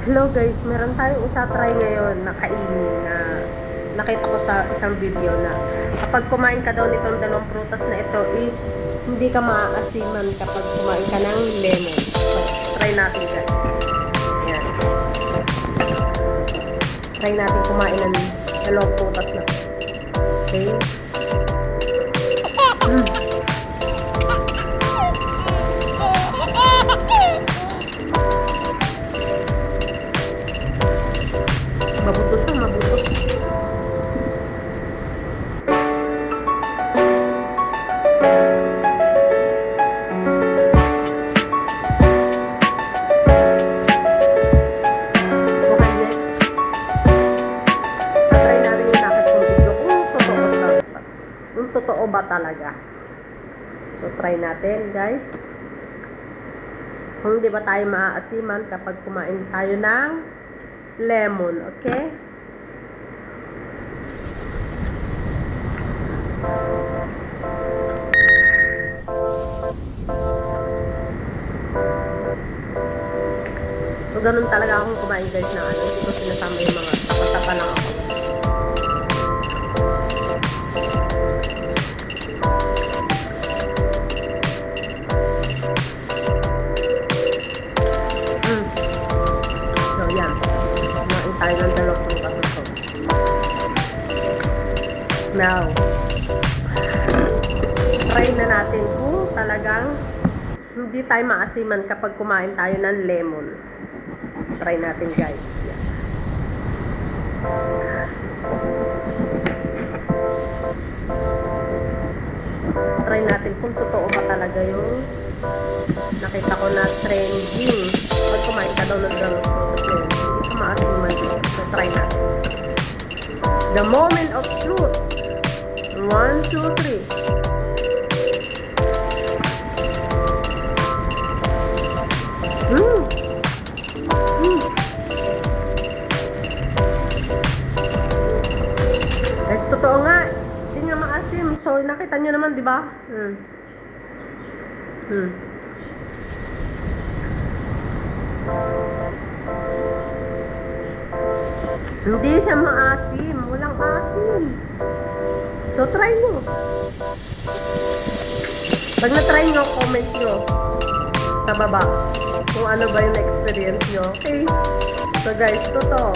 Hello guys, meron tayong isa-try ngayon na kainin na nakita ko sa isang video na kapag kumain ka daw nitong dalawang prutas na ito is hindi ka maaasiman kapag kumain ka ng lemon. So, try natin guys. Yan. Try natin kumain ng dalawang prutas na. Okay? Totoo ba, talaga. So, try natin, guys. Kung di ba tayo maaasiman kapag kumain tayo ng lemon, okay? So, ganun talaga akong kumain guys na ano, hindi ko sinasama yung mga tapa lang ako. Mm. So, yan. Kumain tayo ng dalawang ito. Now, try na natin kung talagang hindi tayo maasiman kapag kumain tayo ng lemon try natin guys. Try natin kung totoo ba talaga yung nakita ko na trending. Pag kumain ka daw ng ganun, hindi ka maasiman. So try natin. The moment of truth. 1, 2, 3. Totoo nga. Hindi nga maasim. So, nakita nyo naman, di ba? Hmm. Hmm. Hindi siya maasim. Walang asim. So, try nyo. Pag na-try nyo, comment nyo sa baba kung ano ba yung experience nyo. Okay? So, guys, totoo.